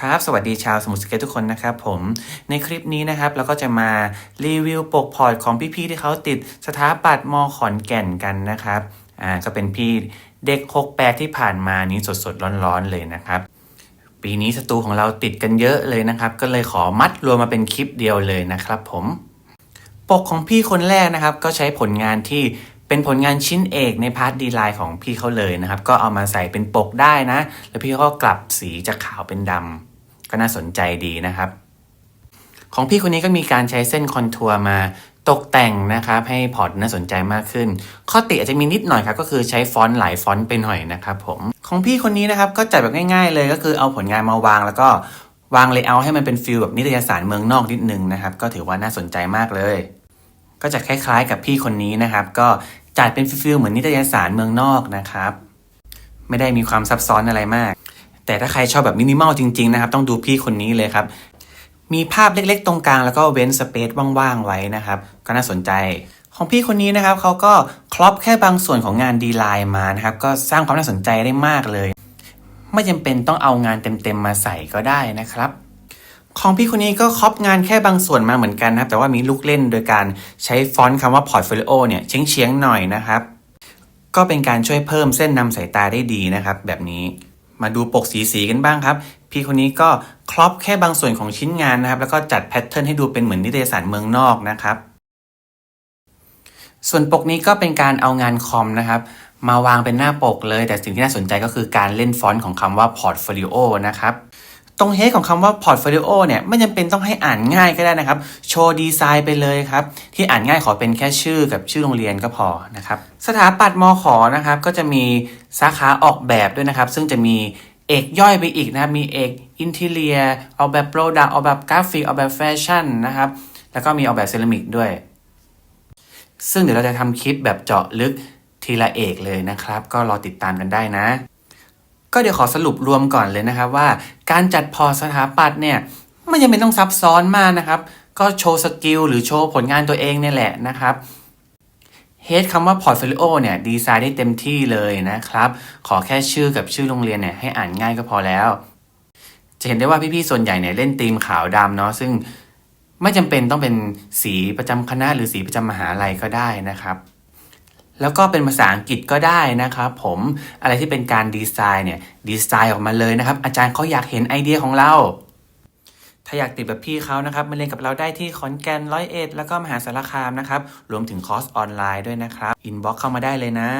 ครับ สวัสดีชาวสมุทรสาครทุกคนนะครับผมในคลิปนี้นะครับเราก็จะมารีวิวปกพอร์ตของพี่ๆที่เขาติดสถาปัตย์มขอนแก่นกันนะครับอ่าก็เป็นพี่เด็กหกแปดที่ผ่านมานี้สดๆร้อนๆเลยนะครับปีนี้สตูของเราติดกันเยอะเลยนะครับ ก็เลยขอมัดรวมมาเป็นคลิปเดียวเลยนะครับผม ปกของพี่คนแรกนะครับ ก็ใช้ผลงานที่เป็นผลงานชิ้นเอกในพาร์ทดีไลน์ของพี่เขาเลยนะครับ ก็เอามาใส่เป็นปกได้นะ แล้วพี่ก็กลับสีจากขาวเป็นดำ ก็น่าสนใจดีนะครับ ของพี่คนนี้ก็มีการใช้เส้นคอนทัวร์มาตกแต่งนะครับให้พอร์ตน่าสนใจมากขึ้น ข้อติอาจจะมีนิดหน่อยครับก็คือใช้ฟอนต์หลายฟอนต์ไปหน่อยนะครับผมของพี่คนนี้นะครับก็จัดแบบง่าย ๆ เลยก็คือเอาผลงานมาวาง แล้วก็วางเลเยอร์ให้มันเป็นฟิลแบบนิตยสารเมืองนอกนิดนึงนะครับ ก็ถือว่าน่าสนใจมากเลย ก็จะคล้ายๆ กับพี่คนนี้นะครับ ก็จัดเป็นฟิลเหมือนนิตยสารเมืองนอกนะครับ ไม่ได้มีความซับซ้อนอะไรมาก แต่ถ้าใครชอบแบบมินิมอลจริงๆนะครับต้องดูพี่คนนี้เลยครับ มีภาพเล็กๆ ตรงกลางแล้วก็เว้นสเปซว่างๆไว้นะครับ ก็น่าสนใจ ของพี่คนนี้นะครับเขาก็ครอปแค่บางส่วนของงานดีไลน์มานะครับก็สร้างความน่าสนใจได้มากเลย ไม่จำเป็นต้องเอางานเต็มๆมาใส่ก็ได้นะครับของพี่คนนี้ก็ครอปงานแค่บางส่วนมาเหมือนกันนะครับ แต่ว่ามีลูกเล่นโดยการใช้ฟอนต์คำว่า portfolio เนี่ยเฉียงๆหน่อยนะครับ ก็เป็นการช่วยเพิ่มเส้นนำสายตาได้ดีนะครับ แบบนี้ มาดูปกสีสีๆกันบ้างครับ พี่คนนี้ก็ครอบแค่บางส่วนของชิ้นงานนะครับ แล้วก็จัดแพทเทิร์นให้ดูเป็นเหมือนนิตยสารเมืองนอกนะครับ ส่วนปกนี้ก็เป็นการเอางานคอมนะครับ มาวางเป็นหน้าปกเลย แต่สิ่งที่น่าสนใจก็คือการเล่นฟอนต์ของคำว่า portfolio นะครับ ตรงเฮดของคำว่า portfolio เนี่ยไม่จำเป็นต้องให้อ่านง่ายก็ได้นะครับ โชว์ดีไซน์ไปเลยครับ ที่อ่านง่ายขอเป็นแค่ชื่อกับชื่อโรงเรียนก็พอนะครับ สถาปัตย์มขอนะครับ ก็จะมีสาขาออกแบบด้วยนะครับ ซึ่งจะมีเอกย่อยไปอีกนะมีเอกอินเทเลียออกแบบโปรดักต์ออกแบบกราฟิกออกแบบแฟชั่นนะครับ แล้วก็มีออกแบบเซรามิกด้วย ซึ่งเดี๋ยวเราจะทำคลิปแบบเจาะลึกทีละเอกเลยนะครับ ก็รอติดตามกันได้นะ ก็เดี๋ยวขอสรุปรวมก่อนเลยนะครับว่า การจัดพอสถาปัตย์เนี่ยไม่จำเป็นต้องซับซ้อนมากนะครับ ก็โชว์สกิลหรือโชว์ผลงานตัวเองเนี่ยแหละนะครับเฮดคำว่า portfolio เนี่ยดีไซน์ได้เต็มที่เลยนะครับ ขอแค่ชื่อกับชื่อโรงเรียนเนี่ยให้อ่านง่ายก็พอแล้ว จะเห็นได้ว่าพี่ๆส่วนใหญ่เนี่ยเล่นธีมขาวดำเนาะซึ่งไม่จำเป็นต้องเป็นสีประจำคณะหรือสีประจำมหาลัยก็ได้นะครับ แล้วก็เป็นภาษาอังกฤษก็ได้นะครับผมอะไรที่เป็นการดีไซน์เนี่ยดีไซน์ออกมาเลยนะครับ อาจารย์เขาอยากเห็นไอเดียของเรา ถ้าอยากติดแบบพี่เขานะครับมาเรียนกับเราได้ที่ขอนแก่นร้อยเอ็ดแล้วก็มหาสารคามนะครับ รวมถึงคอร์สออนไลน์ด้วยนะครับอินบ็อกเข้ามาได้เลยนะ